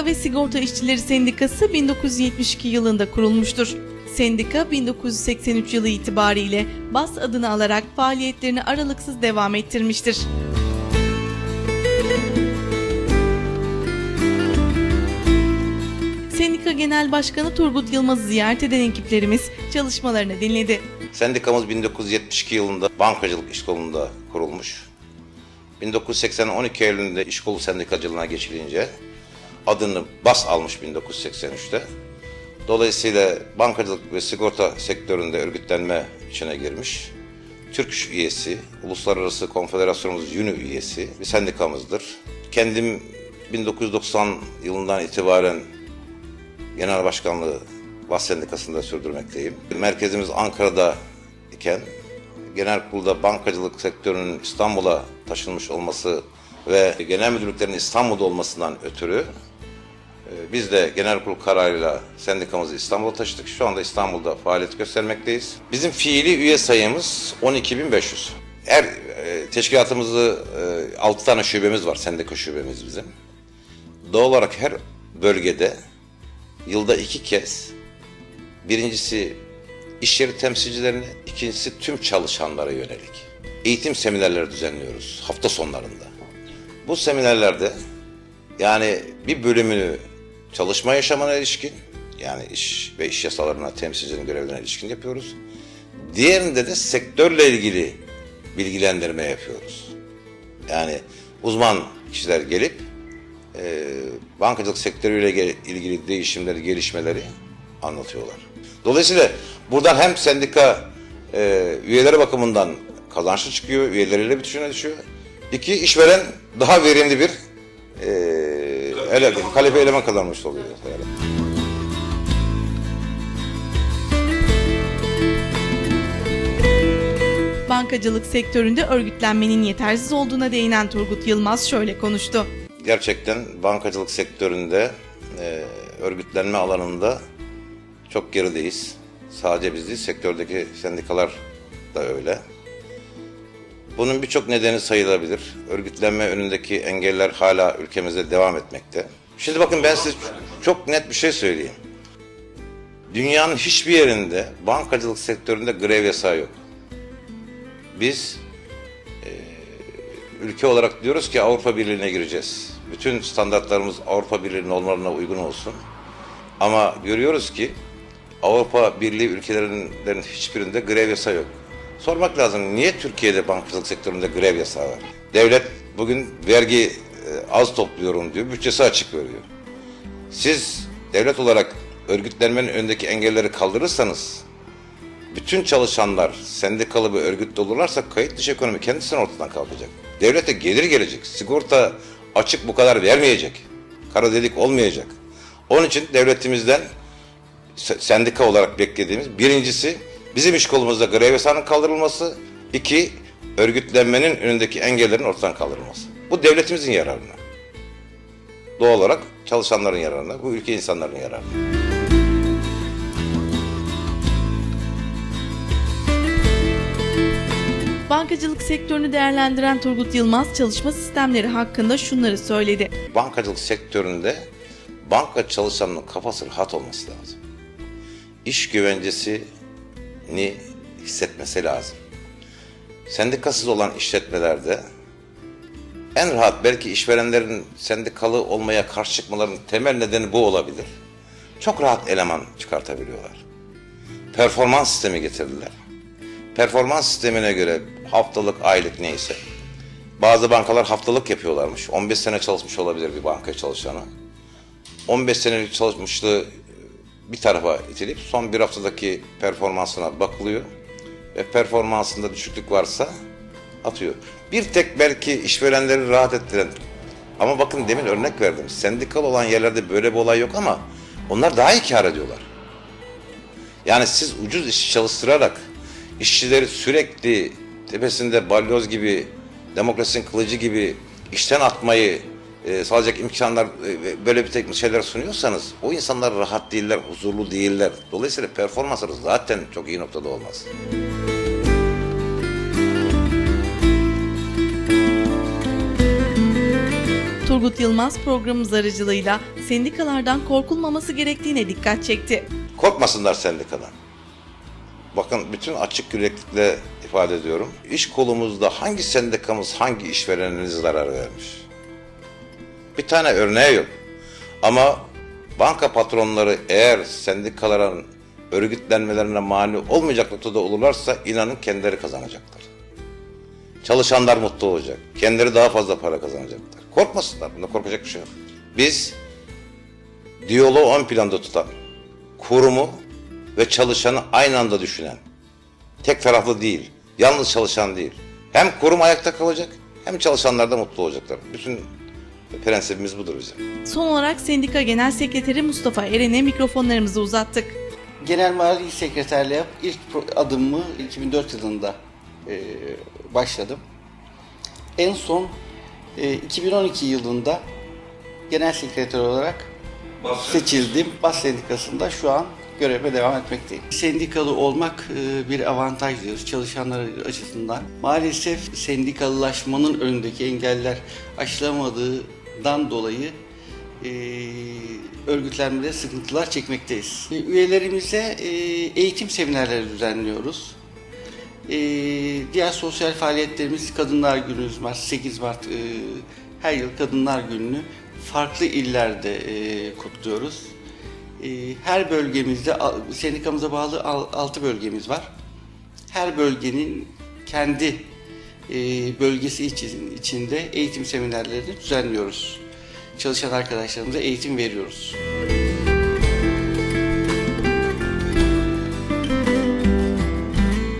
Banka ve Sigorta İşçileri Sendikası 1972 yılında kurulmuştur. Sendika 1983 yılı itibariyle BAS adını alarak faaliyetlerini aralıksız devam ettirmiştir. Sendika Genel Başkanı Turgut Yılmaz'ı ziyaret eden ekiplerimiz çalışmalarını dinledi. Sendikamız 1972 yılında bankacılık iş kolunda kurulmuş. 1980 12 Eylül'ünde iş kolu sendikacılığına geçilince adını BAS almış 1983'te. Dolayısıyla bankacılık ve sigorta sektöründe örgütlenme içine girmiş. Türk üyesi, Uluslararası Konfederasyonumuz UNU üyesi bir sendikamızdır. Kendim 1990 yılından itibaren genel başkanlığı BAS Sendikası'nda sürdürmekteyim. Merkezimiz Ankara'da iken genel kurulda bankacılık sektörünün İstanbul'a taşınmış olması ve genel müdürlüklerin İstanbul'da olmasından ötürü biz de genel kurul kararıyla sendikamızı İstanbul'a taşıdık. Şu anda İstanbul'da faaliyet göstermekteyiz. Bizim fiili üye sayımız 12.500. Her e, teşkilatımızı e, 6 tane şubemiz var, sendika şubemiz bizim. Doğal olarak her bölgede yılda iki kez birincisi iş yeri temsilcilerine, ikincisi tüm çalışanlara yönelik eğitim seminerleri düzenliyoruz hafta sonlarında. Bu seminerlerde yani bir bölümünü çalışma yaşamına ilişkin yani iş ve iş yasalarına, temsilcinin görevlerine ilişkin yapıyoruz. Diğerinde de sektörle ilgili bilgilendirme yapıyoruz. Yani uzman kişiler gelip e, bankacılık sektörüyle ilgili değişimleri, gelişmeleri anlatıyorlar. Dolayısıyla buradan hem sendika e, üyeleri bakımından kazançlı çıkıyor, üyeleriyle bütüşüne düşüyor. İki, işveren daha verimli bir e, ele, kalife eleman kazanmış oluyor. Yani. Bankacılık sektöründe örgütlenmenin yetersiz olduğuna değinen Turgut Yılmaz şöyle konuştu. Gerçekten bankacılık sektöründe e, örgütlenme alanında çok gerideyiz. Sadece biz değil, sektördeki sendikalar da öyle. Bunun birçok nedeni sayılabilir. Örgütlenme önündeki engeller hala ülkemizde devam etmekte. Şimdi bakın ben size çok net bir şey söyleyeyim. Dünyanın hiçbir yerinde bankacılık sektöründe grev yasağı yok. Biz ülke olarak diyoruz ki Avrupa Birliği'ne gireceğiz. Bütün standartlarımız Avrupa Birliği'nin normlarına uygun olsun. Ama görüyoruz ki Avrupa Birliği ülkelerinin hiçbirinde grev yasağı yok. Sormak lazım niye Türkiye'de bankacılık sektöründe grev yasağı var? Devlet bugün vergi e, az topluyorum diyor, bütçesi açık veriyor. Siz devlet olarak örgütlenmenin önündeki engelleri kaldırırsanız bütün çalışanlar sendikalı ve örgütlü olurlarsa kayıt dışı ekonomi kendisinden ortadan kalkacak. Devlete gelir gelecek. Sigorta açık bu kadar vermeyecek. Kara delik olmayacak. Onun için devletimizden se- sendika olarak beklediğimiz birincisi bizim iş kolumuzda grev yasağının kaldırılması. iki örgütlenmenin önündeki engellerin ortadan kaldırılması. Bu devletimizin yararına. Doğal olarak çalışanların yararına, bu ülke insanların yararına. Bankacılık sektörünü değerlendiren Turgut Yılmaz çalışma sistemleri hakkında şunları söyledi. bankacılık sektöründe banka çalışanının kafası rahat olması lazım. İş güvencesini hissetmesi lazım. Sendikasız olan işletmelerde en rahat belki işverenlerin sendikalı olmaya karşı çıkmalarının temel nedeni bu olabilir. Çok rahat eleman çıkartabiliyorlar. Performans sistemi getirdiler. Performans sistemine göre haftalık, aylık neyse. Bazı bankalar haftalık yapıyorlarmış. 15 sene çalışmış olabilir bir banka çalışanı. 15 senelik çalışmışlığı bir tarafa itilip son bir haftadaki performansına bakılıyor. Ve performansında düşüklük varsa atıyor. Bir tek belki işverenleri rahat ettiren ama bakın demin örnek verdim. Sendikal olan yerlerde böyle bir olay yok ama onlar daha iyi kar ediyorlar. Yani siz ucuz işçi çalıştırarak işçileri sürekli tepesinde balyoz gibi, demokrasinin kılıcı gibi işten atmayı e, sağlayacak imkanlar e, böyle bir tek şeyler sunuyorsanız o insanlar rahat değiller, huzurlu değiller. Dolayısıyla performansları zaten çok iyi noktada olmaz. Turgut Yılmaz programımız aracılığıyla sendikalardan korkulmaması gerektiğine dikkat çekti. Korkmasınlar sendikadan. Bakın bütün açık yüreklilikle ifade ediyorum. İş kolumuzda hangi sendikamız hangi işvereniniz zarar vermiş? Bir tane örneği yok. Ama banka patronları eğer sendikaların örgütlenmelerine mani olmayacak noktada olurlarsa inanın kendileri kazanacaklar. Çalışanlar mutlu olacak. Kendileri daha fazla para kazanacaklar. Korkmasınlar. Bunda korkacak bir şey yok. Biz diyaloğu ön planda tutan, kurumu ve çalışanı aynı anda düşünen, tek taraflı değil, yalnız çalışan değil. Hem kurum ayakta kalacak hem çalışanlar da mutlu olacaklar. Bütün prensibimiz budur bizim. Son olarak sendika genel sekreteri Mustafa Eren'e mikrofonlarımızı uzattık. Genel Mali Sekreterliğe ilk adımımı 2004 yılında e, başladım. En son e, 2012 yılında genel sekreter olarak seçildim. Bas Sendikası'nda şu an göreve devam etmekteyim. Sendikalı olmak e, bir avantajdır çalışanlar açısından. Maalesef sendikalılaşmanın önündeki engeller aşılamadığından dolayı e, örgütlenmede sıkıntılar çekmekteyiz. Üyelerimize e, eğitim seminerleri düzenliyoruz. E, diğer sosyal faaliyetlerimiz Kadınlar Günümüz var. 8 Mart e, her yıl Kadınlar Günü'nü farklı illerde e, kutluyoruz. E, her bölgemizde sendikamıza bağlı 6 bölgemiz var. Her bölgenin kendi bölgesi için, içinde eğitim seminerlerini düzenliyoruz. Çalışan arkadaşlarımıza eğitim veriyoruz.